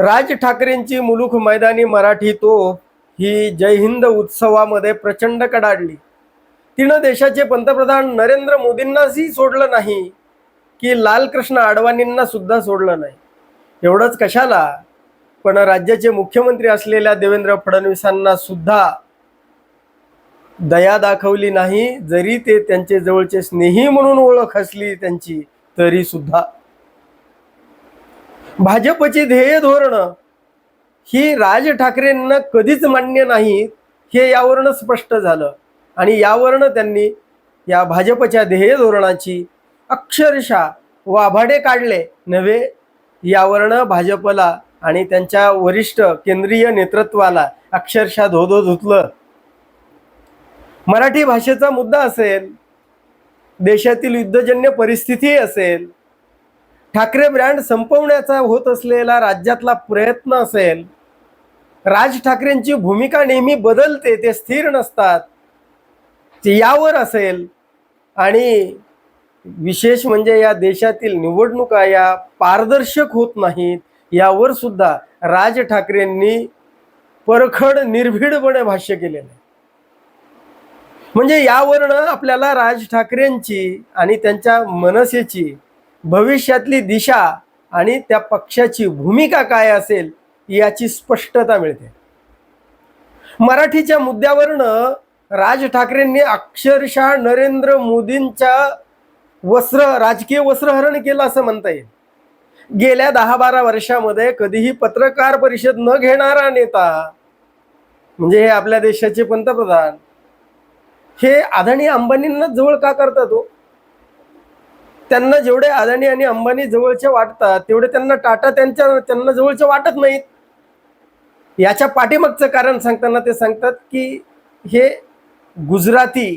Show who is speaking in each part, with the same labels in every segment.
Speaker 1: राज ठाकरेंची मुलुख मैदानी मराठी तो ही जय हिंद उत्सवामध्ये प्रचंड कडाडली. तिनं देशाचे पंतप्रधान नरेंद्र मोदींनाही सोडलं नाही की लालकृष्ण अडवाणींना सुद्धा सोडलं नाही. एवढंच कशाला? पण राज्याचे मुख्यमंत्री असलेल्या देवेंद्र फडणवीसांना सुद्धा दया दाखवली नाही जरी ते त्यांचे जवळचे स्नेही म्हणून ओळख असली त्यांची तरी सुद्धा. भाजपची ध्येय धोरण ही राज ठाकरेंना कधीच मान्य नाही हे यावरनं स्पष्ट झालं. आणि यावरनं त्यांनी या भाजपच्या ध्येय धोरणाची अक्षरशः वाभाडे काढले नव्हे यावरनं भाजपला आणि त्यांच्या वरिष्ठ केंद्रीय नेतृत्वाला अक्षरशः धोधो धुतलं. मराठी भाषेचा मुद्दा असेल देशातील युद्धजन्य परिस्थिती असेल ठाकरे ब्रँड संपवण्याचा होत असलेला राज्यातला प्रयत्न असेल राज ठाकरेंची भूमिका नेहमी बदलते ते स्थिर नसतात ते यावर असेल. आणि विशेष म्हणजे या देशातील निवडणुका या पारदर्शक होत नाहीत यावर सुद्धा राज ठाकरेंनी परखड निर्भीडपणे भाष्य केलेलं आहे. म्हणजे यावरनं आपल्याला राज ठाकरेंची आणि त्यांच्या मनसेची भविष्यातली दिशा आणि त्या पक्षाची भूमिका काय असेल याची स्पष्टता मिळते. मराठीच्या मुद्द्यावरनं राज ठाकरेंनी अक्षरशः नरेंद्र मोदींच्या वस्त्र राजकीय वस्त्रहरण केलं असं म्हणता येईल. गेल्या दहा बारा वर्षामध्ये कधीही पत्रकार परिषद न घेणारा नेता म्हणजे हे आपल्या देशाचे पंतप्रधान हे अदानी अंबानींना जवळ का करतात हो? त्यांना जेवढे अदानी आणि अंबानी जवळचे वाटतात तेवढे त्यांना टाटा त्यांच्या त्यांना जवळचे वाटत नाहीत. याच्या पाठीमागचं कारण सांगताना ते सांगतात की हे गुजराती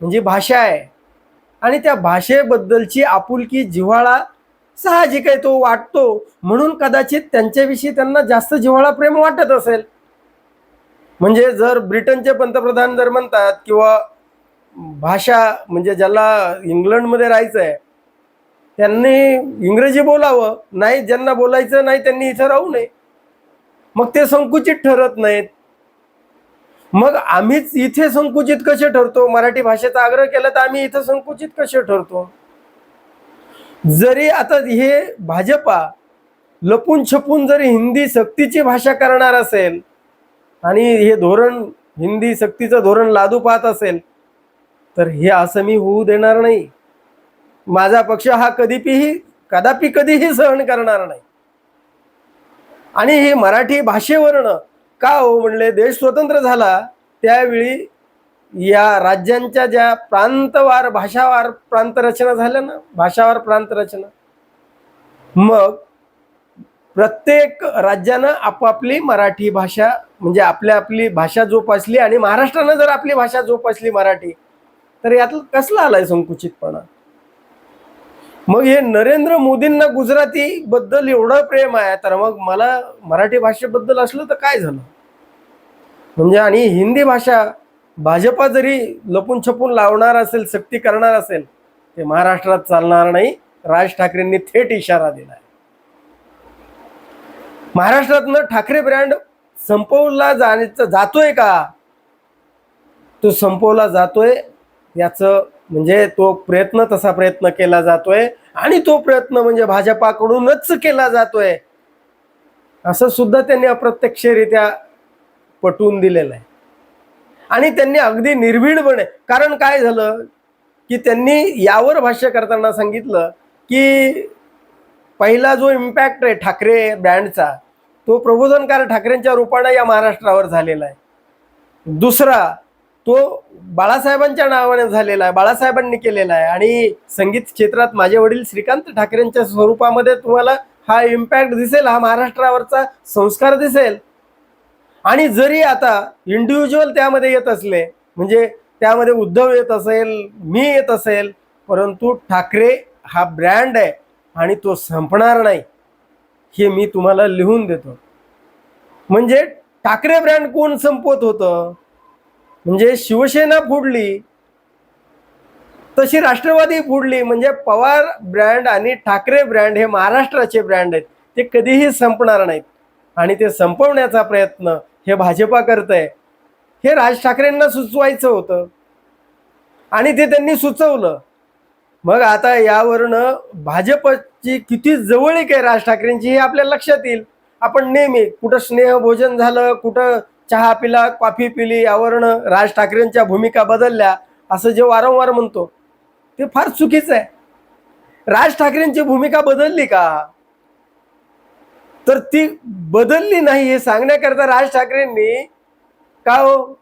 Speaker 1: म्हणजे भाषा आहे आणि त्या भाषेबद्दलची आपुलकी जिव्हाळा साहजिक आहे तो वाटतो. म्हणून कदाचित त्यांच्याविषयी त्यांना जास्त जिव्हाळा प्रेम वाटत असेल. म्हणजे जर ब्रिटनचे पंतप्रधान जर म्हणतात किंवा भाषा म्हणजे ज्याला इंग्लंडमध्ये राहायचं आहे त्यांनी इंग्रजी बोलावं नाही ज्यांना बोलायचं नाही त्यांनी इथं राहू नये. मग ते संकुचित ठरत नाहीत. मग आम्हीच इथे संकुचित कसे ठरतो? मराठी भाषेचा आग्रह केला तर आम्ही इथं संकुचित कसे ठरतो? जरी आता हे भाजपा लपून छपून जरी हिंदी सक्तीची भाषा करणार असेल आणि हे धोरण हिंदी सक्तीचं धोरण लादू पाहत असेल तर हे असं मी होऊ देणार नाही. माझा पक्ष हा कधीपीही कदापि कधीही सहन करणार नाही. आणि हे मराठी भाषेवरनं का हो म्हणले देश स्वतंत्र झाला त्यावेळी या राज्यांच्या ज्या प्रांतवार भाषावार प्रांतरचना झाल्या ना भाषावार प्रांतरचना मग प्रत्येक राज्यानं आपापली मराठी भाषा म्हणजे आपल्या आपली भाषा जोपासली आणि महाराष्ट्रानं जर आपली भाषा जोपासली मराठी तर यातलं कसला आलाय संकुचितपणा? मग हे नरेंद्र मोदींना गुजराती बद्दल एवढं प्रेम आहे तर मग मला मराठी भाषेबद्दल असलं तर काय झालं? म्हणजे आणि हिंदी भाषा भाजपा जरी लपून छपून लावणार असेल सक्ती करणार असेल ते महाराष्ट्रात चालणार नाही. राज ठाकरेंनी थेट इशारा दिलाय. महाराष्ट्रातनं ठाकरे ब्रँड संपवला जाण्याचा जातोय का? तो संपवला जातोय याचं म्हणजे तो प्रयत्न तसा प्रयत्न केला जातोय. आणि तो प्रयत्न म्हणजे भाजपाकडूनच केला जातोय. असं सुद्धा त्यांनी अप्रत्यक्षरित्या पटवून दिलेलं आहे. आणि त्यांनी अगदी निर्भीडपणे कारण काय झालं? की त्यांनी यावर भाष्य करताना सांगितलं की पहिला जो इम्पॅक्ट आहे ठाकरे ब्रँडचा तो प्रबोधनकार ठाकरेंच्या रूपानं या महाराष्ट्रावर झालेला आहे. दुसरा तो बाळासाहेबांच्या नावाने झालेला आहे बाळासाहेबांनी केलेला आहे. आणि संगीत क्षेत्रात माझे वडील श्रीकांत ठाकरेंच्या स्वरूपामध्ये तुम्हाला हा इम्पॅक्ट दिसेल हा महाराष्ट्रावरचा संस्कार दिसेल. आणि जरी आता इंडिव्हिज्युअल त्यामध्ये येत असले म्हणजे त्यामध्ये उद्धव येत असेल मी येत असेल परंतु ठाकरे हा ब्रँड आहे आणि तो संपणार नाही हे मी तुम्हाला लिहून देतो. म्हणजे ठाकरे ब्रँड कोण संपवत होतं? म्हणजे शिवसेना फुडली तशी राष्ट्रवादी फुडली म्हणजे पवार ब्रँड आणि ठाकरे ब्रँड हे महाराष्ट्राचे ब्रँड आहेत ते कधीही संपणार नाहीत. आणि ते संपवण्याचा प्रयत्न हे भाजपा करतंय. हे राज ठाकरेंना सुचवायचं होतं. आणि ते त्यांनी सुचवलं. मग आता यावरनं भाजपची किती जवळीक आहे राज ठाकरेंची हे आपल्या लक्षात येईल. आपण नेहमी कुठं स्नेह भोजन झालं कुठं चहा पिला कॉफी पिली यावरनं राज ठाकरेंच्या भूमिका बदलल्या असं जे वारंवार म्हणतो ते फार चुकीचं आहे. राज ठाकरेंची भूमिका बदलली का? तर ती बदलली नाही हे सांगण्याकरता राज ठाकरेंनी का हो?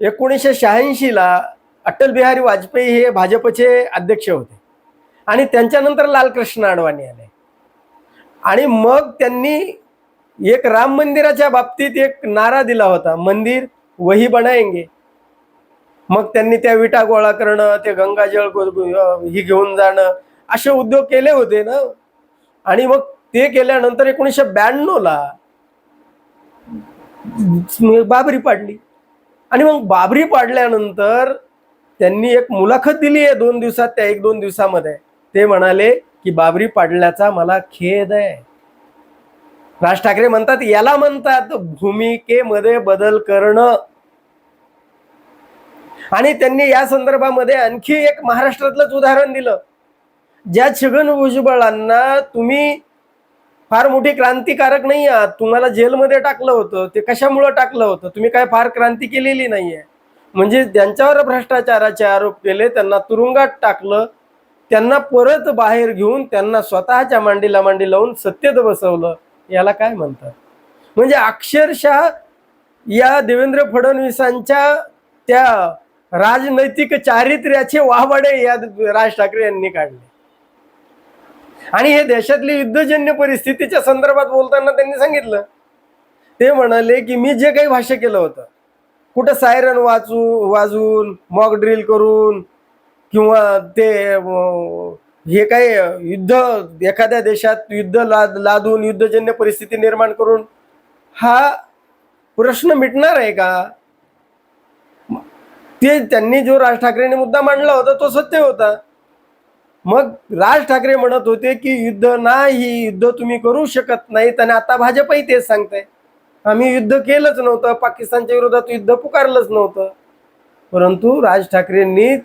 Speaker 1: एकोणीसशे शहाऐंशीला अटल बिहारी वाजपेयी हे भाजपचे अध्यक्ष होते. आणि त्यांच्यानंतर लालकृष्ण अडवाणी आले. आणि मग त्यांनी एक राम मंदिराच्या बाबतीत एक नारा दिला होता. मंदिर वही बनाएंगे. मग त्यांनी त्या विटा गोळा करणं ते गंगाजळ ही घेऊन जाणं असे उद्योग केले होते ना. आणि मग ते केल्यानंतर एकोणीसशे ब्याण्णवला बाबरी पाडली. आणि मग बाबरी पाडल्यानंतर त्यांनी एक मुलाखत दिली आहे दोन दिवसात त्या एक दोन दिवसामध्ये. ते म्हणाले की बाबरी पाडल्याचा मला खेद आहे. राज ठाकरे म्हणतात याला म्हणतात भूमिकेमध्ये बदल करणं. आणि त्यांनी या संदर्भामध्ये आणखी एक महाराष्ट्रातलंच उदाहरण दिलं. ज्या छगन भुजबळांना तुम्ही फार मोठी क्रांतिकारक नाही आहात. तुम्हाला जेलमध्ये टाकलं होतं ते कशामुळं टाकलं होतं? तुम्ही काय फार क्रांती केलेली नाहीये. म्हणजे ज्यांच्यावर भ्रष्टाचाराचे आरोप केले त्यांना तुरुंगात टाकलं त्यांना परत बाहेर घेऊन त्यांना स्वतःच्या मांडीला मांडी लावून सत्तेत बसवलं. याला काय म्हणतात? म्हणजे अक्षरशः या देवेंद्र फडणवीसांच्या त्या राजनैतिक चारित्र्याचे वाहवाडे या राज ठाकरे यांनी काढले. आणि हे देशातली युद्धजन्य परिस्थितीच्या संदर्भात बोलताना त्यांनी सांगितलं. ते म्हणाले की मी जे काही भाष्य केलं होतं कुठं सायरन वाचू वाजून मॉक ड्रिल करून किंवा ते हे काय युद्ध एखाद्या देशात युद्ध लाद लादून युद्धजन्य परिस्थिती निर्माण करून हा प्रश्न मिटणार आहे का? ते त्यांनी जो राज ठाकरेंनी मुद्दा मांडला होता तो सत्य होता. मग राज ठाकरे म्हणत होते की युद्ध नाही युद्ध तुम्ही करू शकत नाहीत आणि आता भाजपही तेच सांगताय. आम्ही युद्ध केलंच नव्हतं पाकिस्तानच्या विरोधात युद्ध पुकारलंच नव्हतं. परंतु राज ठाकरेंनी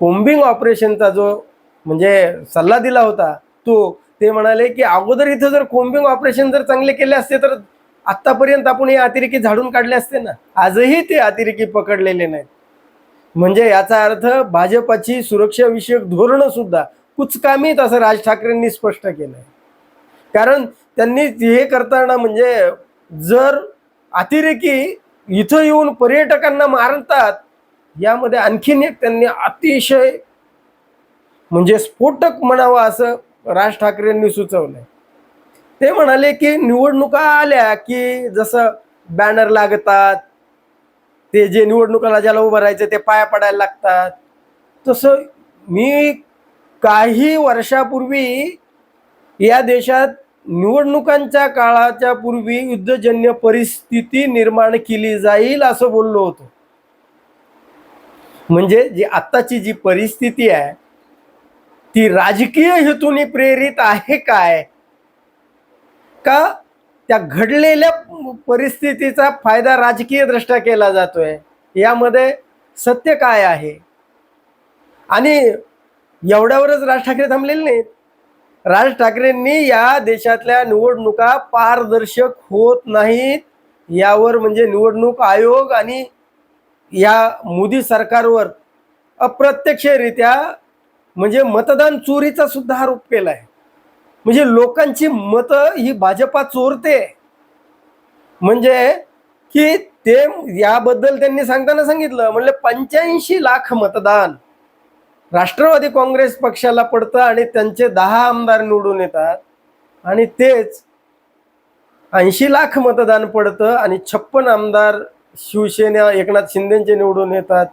Speaker 1: कोम्बिंग ऑपरेशनचा जो म्हणजे सल्ला दिला होता. तो ते म्हणाले की अगोदर इथं जर कोम्बिंग ऑपरेशन जर चांगले केले असते तर आत्तापर्यंत आपण हे अतिरेकी झाडून काढले असते ना? आजही ते अतिरेकी पकडलेले नाहीत. म्हणजे याचा अर्थ भाजपाची सुरक्षाविषयक धोरणं सुद्धा कुचकामीत असं राज ठाकरेंनी स्पष्ट केलंय. कारण त्यांनी हे करताना म्हणजे जर अतिरेकी इथं येऊन पर्यटकांना मारतात यामध्ये आणखीन एक त्यांनी अतिशय म्हणजे स्फोटक म्हणावं असं राज ठाकरेंनी सुचवलंय. ते म्हणाले की निवडणुका आल्या की जसं बॅनर लागतात ते जे निवडणुकाला ज्याला उभं राहायचं ते पाया पडायला लागतात. तसं मी काही वर्षापूर्वी या देशात निवडणुकांच्या काळाच्या पूर्वी युद्धजन्य परिस्थिती निर्माण केली जाईल असं बोललो होतो. म्हणजे जी आत्ताची जी परिस्थिती आहे ती राजकीय हेतूने प्रेरित आहे काय? का त्या घडलेल्या परिस्थितीचा फायदा राजकीय दृष्ट्या केला जातोय? यामध्ये सत्य काय आहे? आणि एवढ्यावरच राज ठाकरे थांबलेले नाहीत. राज ठाकरेंनी या देशातल्या निवडणुका पारदर्शक होत नाहीत. यावर म्हणजे निवडणूक आयोग आणि या मोदी सरकारवर अप्रत्यक्षरित्या म्हणजे मतदान चोरीचा सुद्धा आरोप केला आहे. म्हणजे लोकांची मतं ही भाजपा चोरते. म्हणजे की ते याबद्दल त्यांनी सांगताना सांगितलं म्हणलं पंच्याऐंशी लाख मतदान राष्ट्रवादी काँग्रेस पक्षाला पडतं आणि त्यांचे दहा आमदार निवडून येतात. आणि तेच ऐंशी लाख मतदान पडतं आणि छप्पन आमदार शिवसेना एकनाथ शिंदेचे निवडून येतात.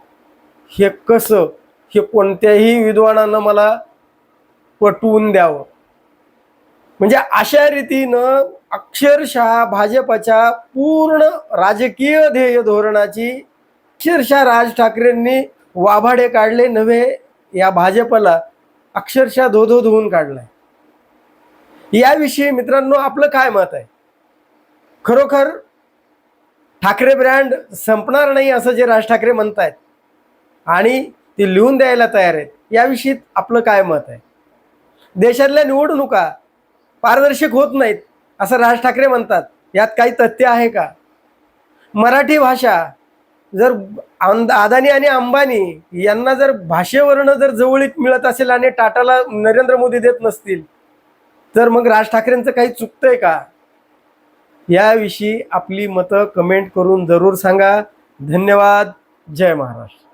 Speaker 1: हे कसं? हे कोणत्याही विद्वानानं मला पटवून द्यावं. म्हणजे अशा रीतीनं अक्षरशः भाजपच्या पूर्ण राजकीय ध्येय धोरणाची अक्षरशः राज ठाकरेंनी वाभाडे काढले नव्हे या भाजपला अक्षरशः धोधो धुवून काढलाय. याविषयी मित्रांनो आपलं काय मत आहे? खरोखर ठाकरे ब्रँड संपणार नाही असं जे राज ठाकरे म्हणतायत. आणि ते लिहून द्यायला तयार आहेत. याविषयी आपलं काय मत आहे? देशातल्या निवडणुका पारदर्शक होत नाहीत असं राज ठाकरे म्हणतात. यात काही तथ्य आहे का? मराठी भाषा जर अदानी आणि अंबानी यांना जर भाषेवरनं जर जवळीत मिळत असेल आणि टाटाला नरेंद्र मोदी देत नसतील तर मग राज ठाकरेंचं काही चुकतंय का? याविषयी आपली मतं कमेंट करून जरूर सांगा. धन्यवाद. जय महाराष्ट्र.